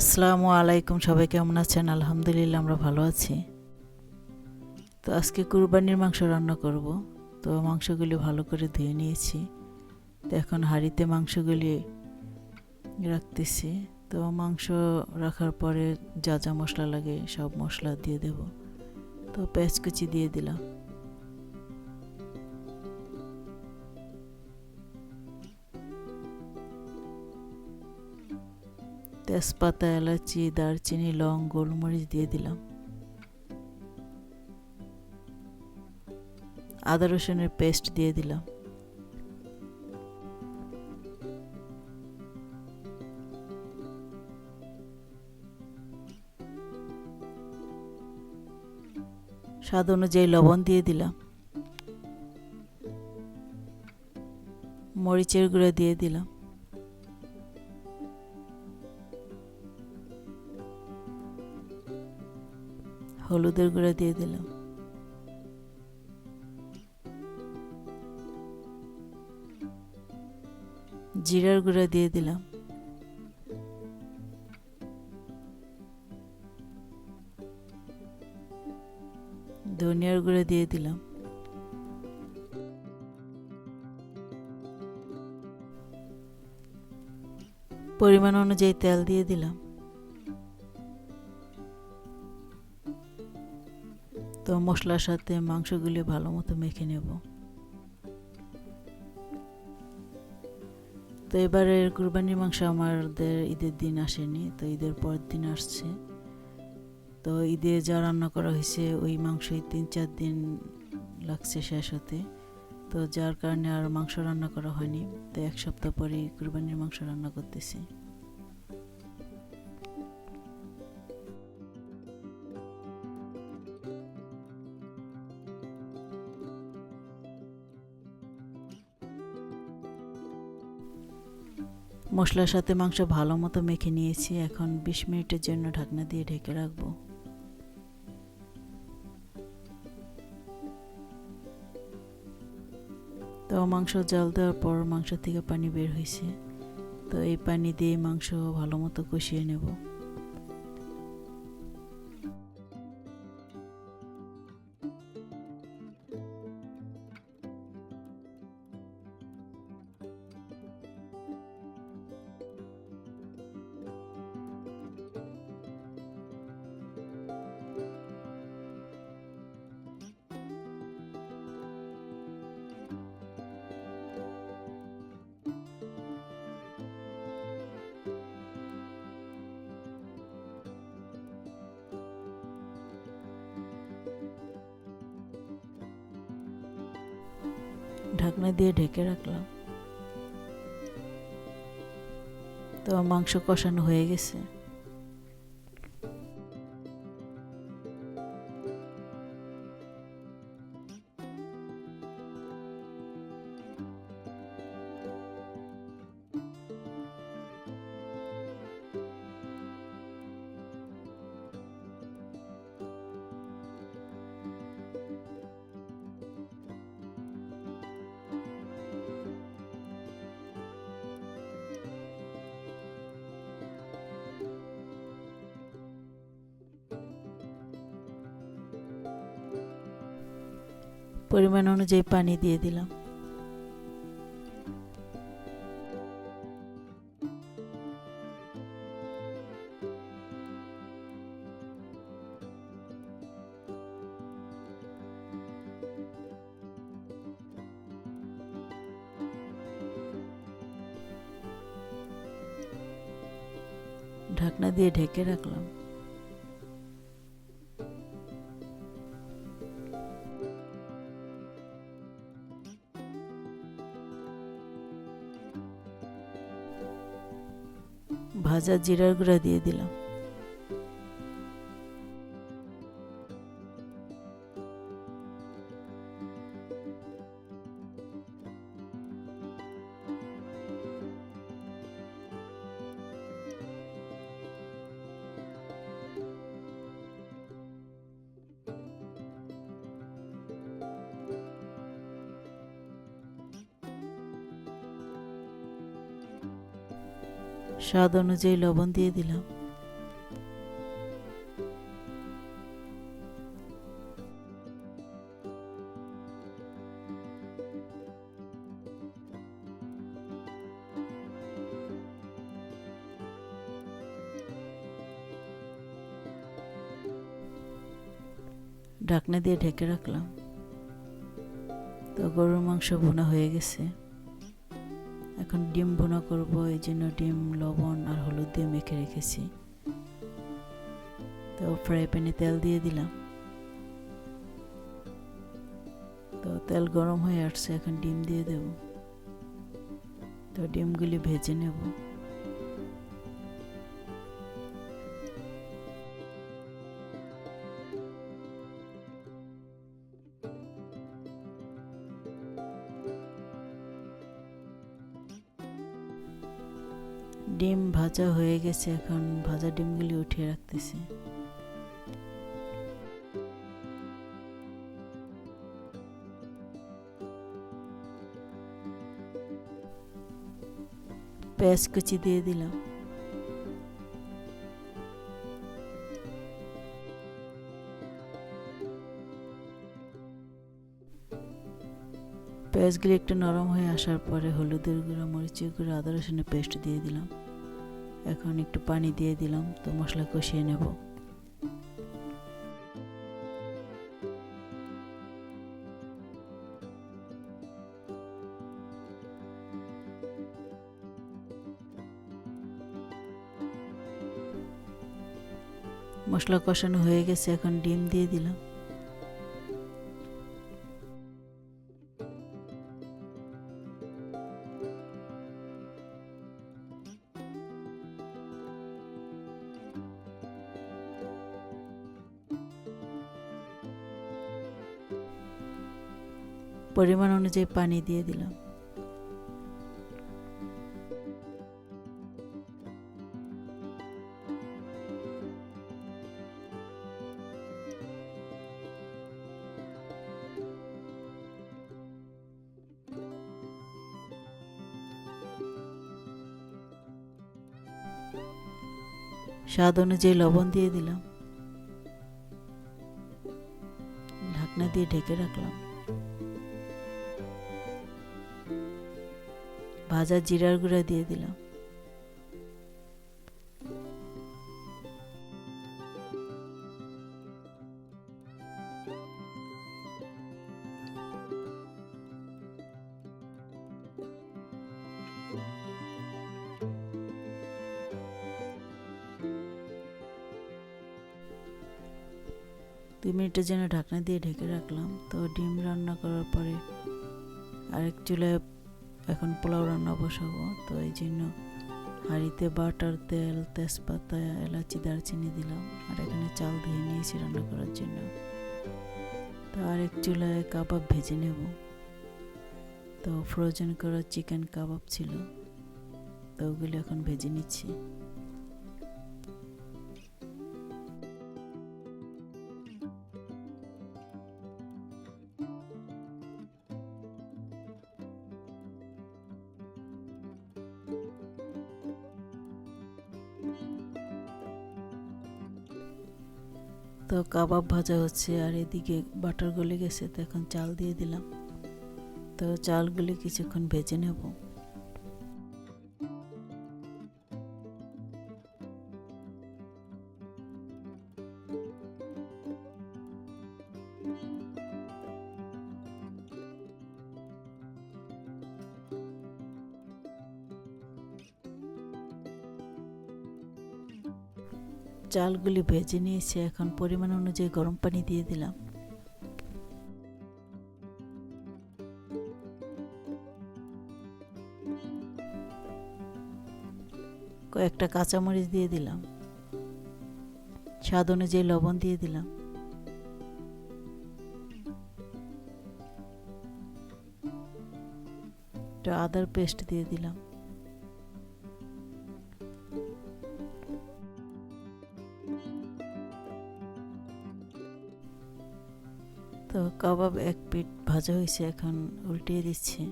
আসসালামু আলাইকুম, সবাই কেমন আছেন? আলহামদুলিল্লাহ, আমরা ভালো আছি। তো আজকে কুরবানির মাংস রান্না করব। তো মাংসগুলি ভালো করে ধুয়ে নিয়েছি। তো এখন হাঁড়িতে মাংসগুলি রাখতেছি। তো মাংস রাখার পরে যা যা মশলা লাগে সব মশলা দিয়ে দেব। তো পেঁয়াজ কুচি দিয়ে দিলাম। তেজপাতা, এলাচি, দারচিনি, লং, গোলমরিচ দিয়ে দিলাম। আদা রসুনের পেস্ট দিয়ে দিলাম। স্বাদ অনুযায়ী লবণ দিয়ে দিলাম। মরিচের গুঁড়ো দিয়ে দিলাম। হলুদের গুঁড়া দিয়ে দিলাম। জিরার গুঁড়া দিয়ে দিলাম। ধনিয়ার গুঁড়া দিয়ে দিলাম। পরিমাণ অনুযায়ী তেল দিয়ে দিলাম। তো মশলার সাথে মাংসগুলি ভালো মতো মেখে নেব। তো এবারে কুরবানির মাংস আমাদের ঈদের দিন আসেনি, তো ঈদের পরের দিন আসছে। তো ঈদে যা রান্না করা হয়েছে, ওই মাংসই তিন চার দিন লাগছে শেষ হতে। তো যার কারণে আর মাংস রান্না করা হয়নি, তো এক সপ্তাহ পরেই কুরবানির মাংস রান্না করতেছি। মশলার সাথে মাংস ভালো মতো মেখে নিয়েছি। এখন বিশ মিনিটের জন্য ঢাকনা দিয়ে ঢেকে রাখব। তো মাংস জল দেওয়ার পর মাংস থেকে পানি বের হয়েছে। তো এই পানি দিয়ে মাংস ভালো মতো কষিয়ে নেব। ঢাকনা দিয়ে ঢেকে রাখলাম। তো মাংস কষানো হয়ে গেছে। পরিমাণ অনুযায়ী পানি দিয়ে দিলাম। ঢাকনা দিয়ে ঢেকে রাখলাম। ভাজা জিরার গুঁড়া দিয়ে দিলাম। স্বাদ অনুযায়ী লবণ দিয়ে দিলাম। ঢাকনা দিয়ে ঢেকে রাখলাম। তো গরুর মাংস ভুনা হয়ে গেছে। এখন ডিম ভুনা করব, এই জন্য ডিম, লবণ আর হলুদ দিয়ে মেখে রেখেছি। তো ফ্রাই প্যানে তেল দিয়ে দিলাম। তো তেল গরম হয়ে আসছে, এখন ডিম দিয়ে দেব। তো ডিমগুলি ভেজে নেব। ডিম ভাজা হয়ে গেছে, এখন ভাজা ডিমগুলি উঠিয়ে রাখতেছি। পেঁয়াজ কুচি দিয়ে দিলাম। পেঁয়াজগুলি একটু নরম হয়ে আসার পরে হলুদের গুঁড়ো, মরিচের গুঁড়ো, আদা রসুনের পেস্ট দিয়ে দিলাম। এখন একটু পানি দিয়ে দিলাম, তো মশলা কষিয়ে নেব। মশলা কষানো হয়ে গেছে, এখন ডিম দিয়ে দিলাম। পরিমাণ অনুযায়ী পানি দিয়ে দিলাম। স্বাদ অনুযায়ী লবণ দিয়ে দিলাম। ঢাকনা দিয়ে ঢেকে রাখলাম। ভাজা জিরার গুঁড়া দিয়ে দিলাম। দুই মিনিটের জন্য ঢাকনা দিয়ে ঢেকে রাখলাম। তো ডিম রান্না করার পরে আরেক চুলায় এখন পোলাও রান্না বসাবো। তো এই জন্য হাঁড়িতে বাটার তেল, তেজপাতা, এলাচি, দারচিনি দিলাম। আর এখানে চাল দিয়ে নিয়েছি রান্না করার জন্য। তো আরেক চুলায় কাবাব ভেজে নেব। তো ফ্রোজেন করা চিকেন কাবাব ছিল। তো ওগুলো এখন ভেজে নিচ্ছি। তো কাবাব ভাজা হচ্ছে আর এদিকে বাটার গলে গেছে, তো এখন চাল দিয়ে দিলাম। তো চালগুলি কিছুক্ষণ ভেজে নেব। চালগুলি ভেজে নিয়েছি, এখন পরিমাণ অনুযায়ী গরম পানি দিয়ে দিলাম। কয়েকটা কাঁচামরিচ দিয়ে দিলাম। স্বাদ অনুযায়ী লবণ দিয়ে দিলাম। একটু আদার পেস্ট দিয়ে দিলাম। কাবাব এক পিঠ ভাজা হয়েছে, এখন উল্টিয়ে দিচ্ছি।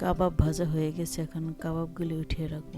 কাবাব ভাজা হয়ে গেছে, এখন কাবাবগুলি উঠিয়ে রাখব।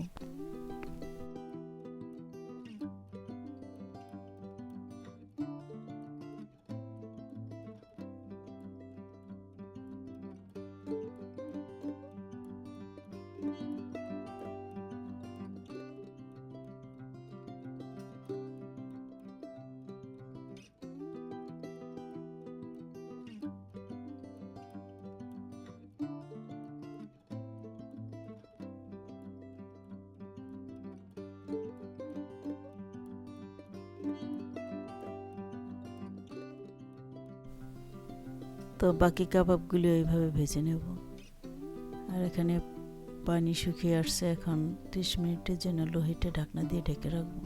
তো বাকি কাবাবগুলি এইভাবে ভেজে নেব। আর এখানে পানি শুকিয়ে আসছে, এখন ত্রিশ মিনিটের জন্য লোহিটা ঢাকনা দিয়ে ঢেকে রাখব।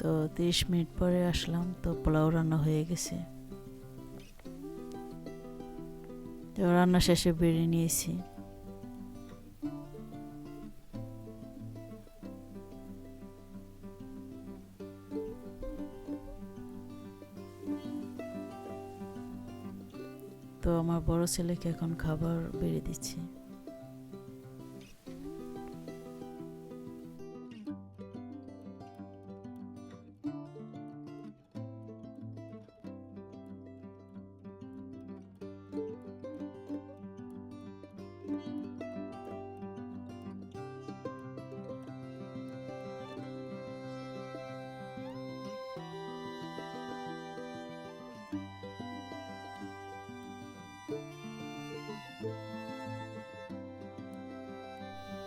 তো তিরিশ মিনিট পরে আসলাম, তো পোলাও রান্না হয়ে গেছে। তো রান্না শেষে বেরিয়ে নিয়েছি। তো আমার বড় ছেলেকে এখন খাবার বেড়ে দিচ্ছি।